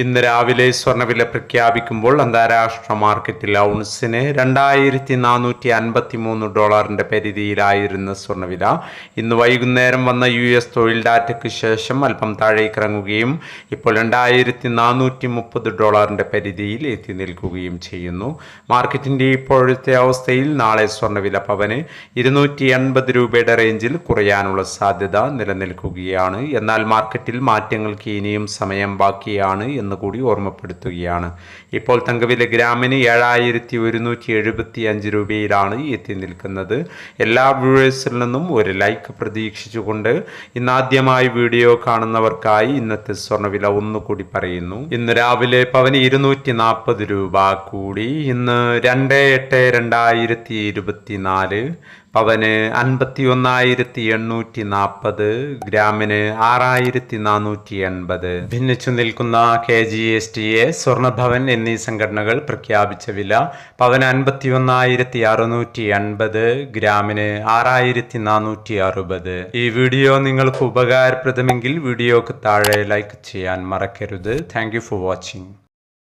ഇന്ന് രാവിലെ സ്വർണവില പ്രഖ്യാപിക്കുമ്പോൾ അന്താരാഷ്ട്ര മാർക്കറ്റിൽ ഔൺസിന് രണ്ടായിരത്തി നാനൂറ്റി അൻപത്തി മൂന്ന് ഡോളറിന്റെ പരിധിയിലായിരുന്ന സ്വർണവില ഇന്ന് വൈകുന്നേരം വന്ന യു എസ് തൊഴിൽ ഡാറ്റയ്ക്ക് ശേഷം അല്പം താഴേക്കിറങ്ങുകയും ഇപ്പോൾ രണ്ടായിരത്തി നാനൂറ്റി മുപ്പത് ഡോളറിന്റെ പരിധിയിൽ എത്തി നിൽക്കുകയും ചെയ്യുന്നു. മാർക്കറ്റിന്റെ ഇപ്പോഴത്തെ അവസ്ഥയിൽ നാളെ സ്വർണവില പവന് ഇരുന്നൂറ്റി എൺപത് രൂപയുടെ റേഞ്ചിൽ കുറയാനുള്ള സാധ്യത നിലനിൽക്കുകയാണ്. എന്നാൽ മാർക്കറ്റിൽ മാറ്റങ്ങൾക്ക് ഇനിയും സമയം ബാക്കിയാണ് എന്ന് കൂടി ഓർമ്മപ്പെടുത്തുകയാണ്. ഇപ്പോൾ തങ്കവില ഗ്രാമിന് ഏഴായിരത്തി ഒരുന്നൂറ്റി എഴുപത്തി അഞ്ച് രൂപയിലാണ് എത്തി നിൽക്കുന്നത്. എല്ലാ വ്യൂവേഴ്സിൽ നിന്നും ഒരു ലൈക്ക് പ്രതീക്ഷിച്ചുകൊണ്ട് ഇന്നാദ്യമായി വീഡിയോ കാണുന്നവർക്കായി ഇന്നത്തെ സ്വർണവില ഒന്നുകൂടി പറയുന്നു. ഇന്ന് രാവിലെ പവന് ഇരുന്നൂറ്റി നാൽപ്പത് രൂപ കൂടി. ഇന്ന് രണ്ട് എട്ട് രണ്ടായിരത്തി ഇരുപത്തി നാല് പവന് അൻപത്തി ഒന്നായിരത്തി എണ്ണൂറ്റി നാൽപ്പത് ഗ്രാമിന് ആറായിരത്തി നാനൂറ്റി എൺപത് ഭിന്നിച്ചു നിൽക്കുന്ന K G S T A Swarnabhavan എന്നീ സംഘടനകൾ പ്രഖ്യാപിച്ച വില പവന് അൻപത്തി ഒന്നായിരത്തി അറുന്നൂറ്റി എൺപത് ഗ്രാമിന് ആറായിരത്തി നാനൂറ്റി അറുപത് ഈ വീഡിയോ നിങ്ങൾക്ക് ഉപകാരപ്രദമെങ്കിൽ വീഡിയോക്ക് താഴെ ലൈക്ക് ചെയ്യാൻ മറക്കരുത്. Thank you for watching.